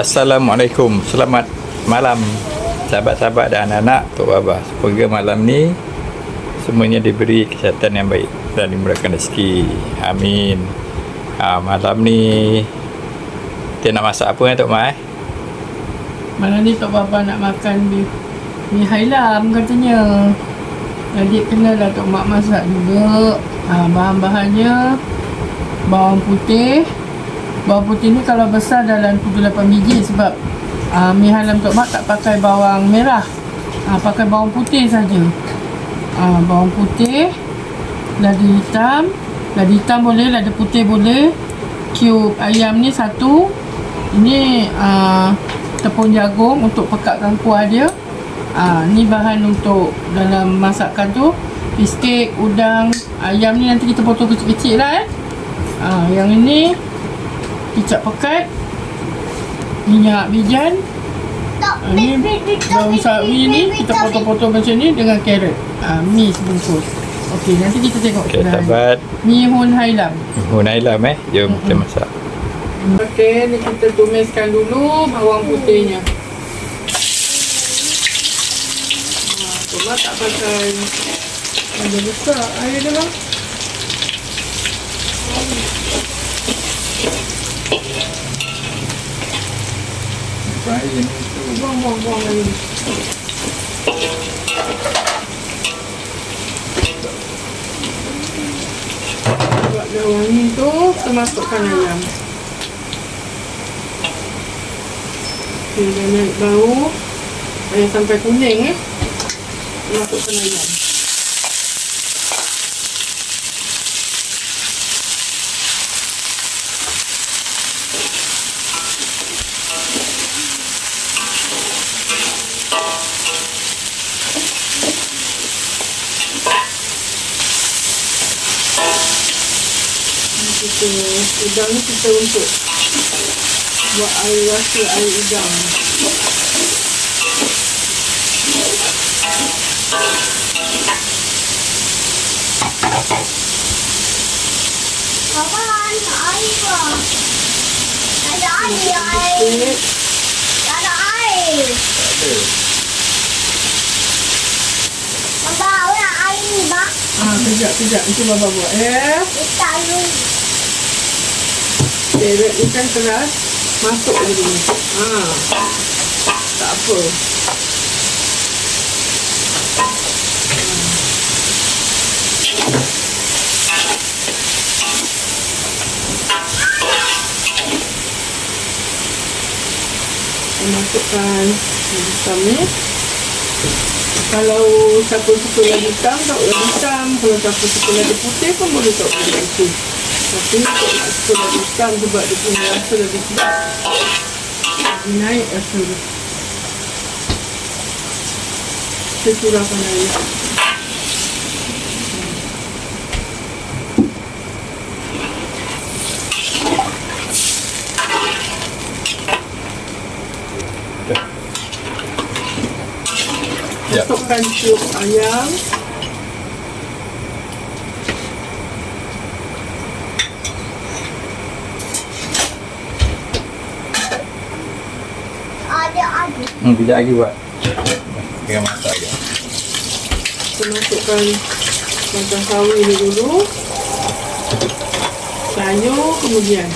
Assalamualaikum Selamat malam Sahabat-sahabat dan anak-anak Tok Baba Semoga malam ni Semuanya diberi kesihatan yang baik Dan dimurahkan rezeki Amin ha, Malam ni Kita nak masak apa eh Tok Ma eh? Malam ni Tok Bapa nak makan mi, mi hailam katanya. Jadi kenalah Tok Mak masak juga. Ha, bahan-bahannya bawang putih. Bawang putih ni kalau besar dalam 7-8 biji sebab ha, mi hailam Tok Mak tak pakai bawang merah. Ha, pakai bawang putih saja. Ha, bawang putih, lada hitam, lada hitam boleh, lada putih boleh. Cube ayam ni satu. Ini uh, tepung jagung untuk pekatkan kuah dia. Ah, ni bahan untuk dalam masakan tu. Fish udang, ayam ni nanti kita potong kecil-kecil lah eh. Ah, yang ini kicap pekat, minyak bijan. Ah, ni daun sawi ni kita potong-potong macam ni dengan carrot. Ah, mi sebungkus. Okey, nanti kita tengok Okay, sahabat Mi hun hailam. Hunailam eh Jom kita masak Okey, ni kita tumiskan dulu bawang putihnya. Ha, Cuma tak pakai ada besar air dia Buang, buang, buang air. Buat dia wangi tu, ayam. Okey, dah naik bau. Ayam sampai kuning eh. Masukkan ayam. Kita udang ni kita untuk buat air rasa air udang. Papa, ada air ke? Tak ada air, air. Sikit. Tak ada air. Papa, awak nak air ni, Bang? Ah, kejap, kejap. Itu Baba buat. Eh, Kita carrot ni kan keras. Masuk je dulu. Ha. Tak apa. Kita masukkan hitam. Kalau siapa suka lada hitam, tak lada hitam. Kalau siapa suka lada putih pun boleh tak lada putih. Tapi tak nak hitam sebab dia punya rasa lebih sedap. Lebih naik rasa dia. Kita curahkan air. Masukkan cube ayam. Hmm, Kejap lagi buat Tengah masak je Kita masukkan batang sawi ni dulu. Sayur kemudian.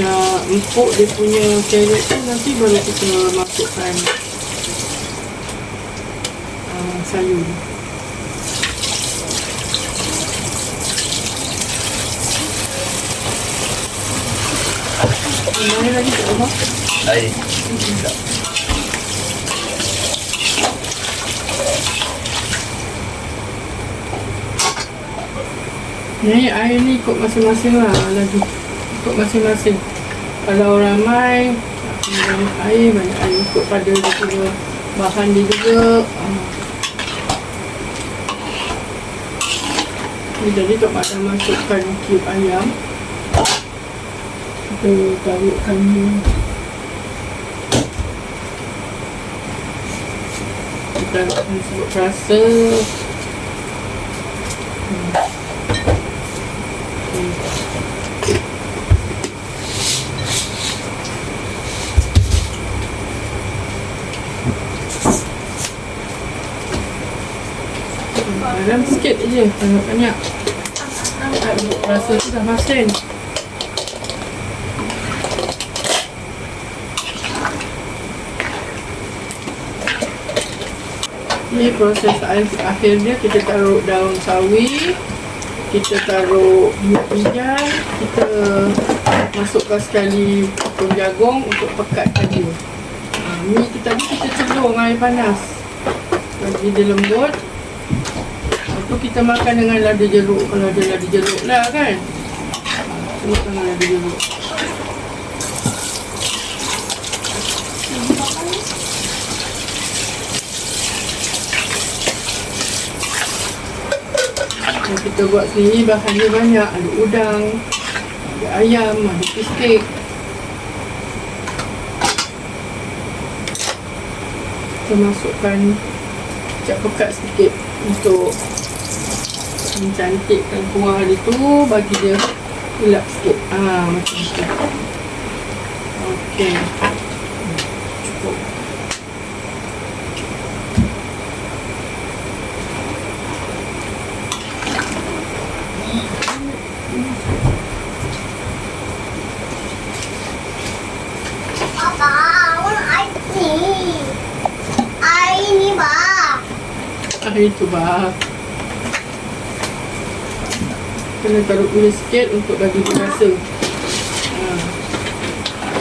Dah empuk dia punya carrot tu nanti baru kita masukkan uh, sayur ni. Mana lagi tak apa? Air Sekejap Ni air ni ikut masing-masing lah lagi. Ikut masing-masing. Kalau ramai, banyak air, banyak air. Ikut pada dia bahan dia juga. Ni jadi Tok Mak dah masukkan cube ayam. Kita taruhkan ni. rasa rasa Dalam sikit je, banyak-banyak Rasa tu dah masin. Ni proses akhir akhir dia kita taruh daun sawi, kita taruh minyak kita masukkan sekali tepung jagung untuk pekatkan dia. Ha, mi kita tadi kita celur dengan air panas. Bagi dia lembut. Lepas tu kita makan dengan lada jeruk. Kalau ada lada jeruk lah kan. Ha, kita makan dengan lada jeruk. Yang kita buat sendiri bahannya banyak. Ada udang, ada ayam, ada fish Kita masukkan kecap pekat sedikit untuk mencantikkan kuah dia tu bagi dia gelap sikit. Ah macam tu. Okey. Cukup. Ah itu bah. Kena taruh gula sikit untuk bagi dia rasa.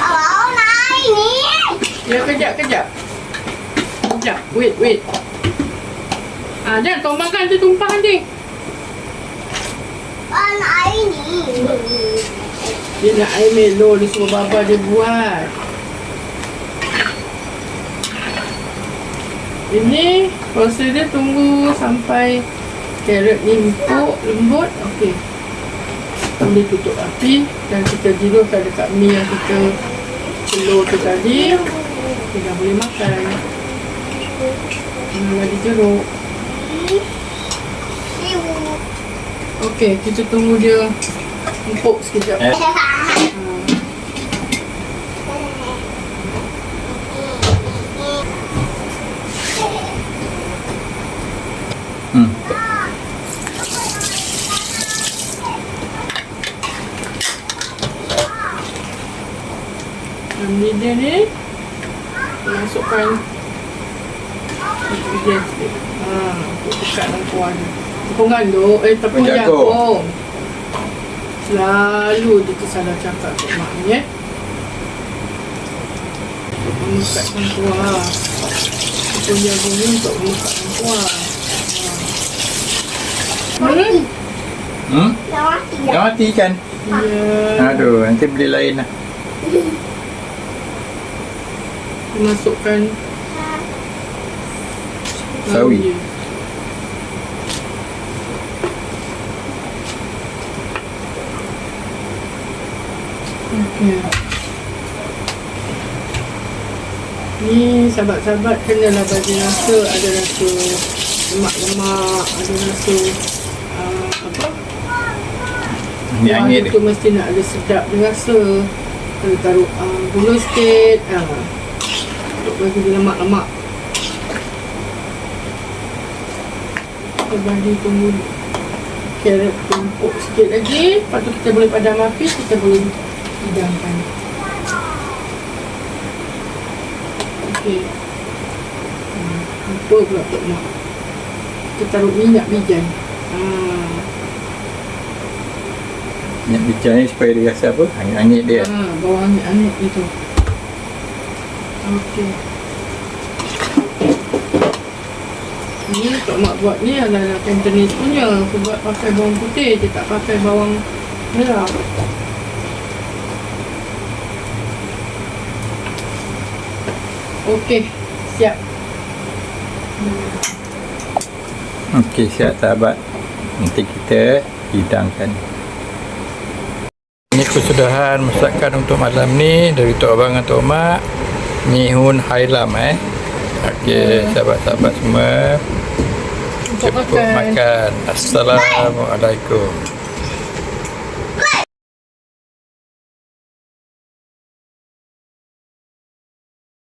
Want air ni. Ya, kejap, kejap. Kejap, wait, wait. Ah, jangan kau makan tu tumpah nanti. Want air ni. Dia nak air melo, dia suruh baba dia buat. Ini proses dia tunggu sampai carrot ni empuk, lembut. Okey. Boleh tutup api dan kita jiruhkan dekat mi yang kita telur tu tadi. Kita dah boleh makan. Dengan lagi jeruk. Okey, kita tunggu dia empuk sekejap. Hmm. Dia ni Masukkan Ingredient sikit ha, Untuk pekat dalam kuah ni. Tepung gandum Eh tepung jagung. Selalu dia tersalah cakap kat mak ni eh. Untuk memekatkan kuah. Tepung jagung ni untuk memekatkan kuah ha. Hmm? Hmm? Dah mati dah. Dah mati kan? Ya Aduh, nanti beli lain lah. Masukkan Sawi. dia. Okey. Ni sahabat-sahabat kenalah bagi rasa ada rasa lemak-lemak, ada rasa? Ni angin tu mesti nak ada sedap dia rasa. Kalau taruh uh, gula sikit, uh, untuk bagi dia lemak-lemak. Kita bagi tunggu carrot tumpuk sikit lagi. Lepas tu kita boleh padam api, kita boleh hidangkan. Okey. Hmm, Lupa pula Tok Mak. Kita taruh minyak bijan. Ah. Minyak bicara ni supaya dia rasa apa? Angin-angin dia. Ha, bawang angin itu. Okey. Ni Tok Mak buat ni adalah Cantonese punya. Aku buat pakai bawang putih je, tak pakai bawang merah. Okey, siap. Okey, siap sahabat. Nanti kita hidangkan. Ini kesudahan masakan untuk malam ni dari Tok Abang dan Tok Mak. Mihun Hailam eh. Okey, sahabat-sahabat semua. Cepat makan. makan. Assalamualaikum.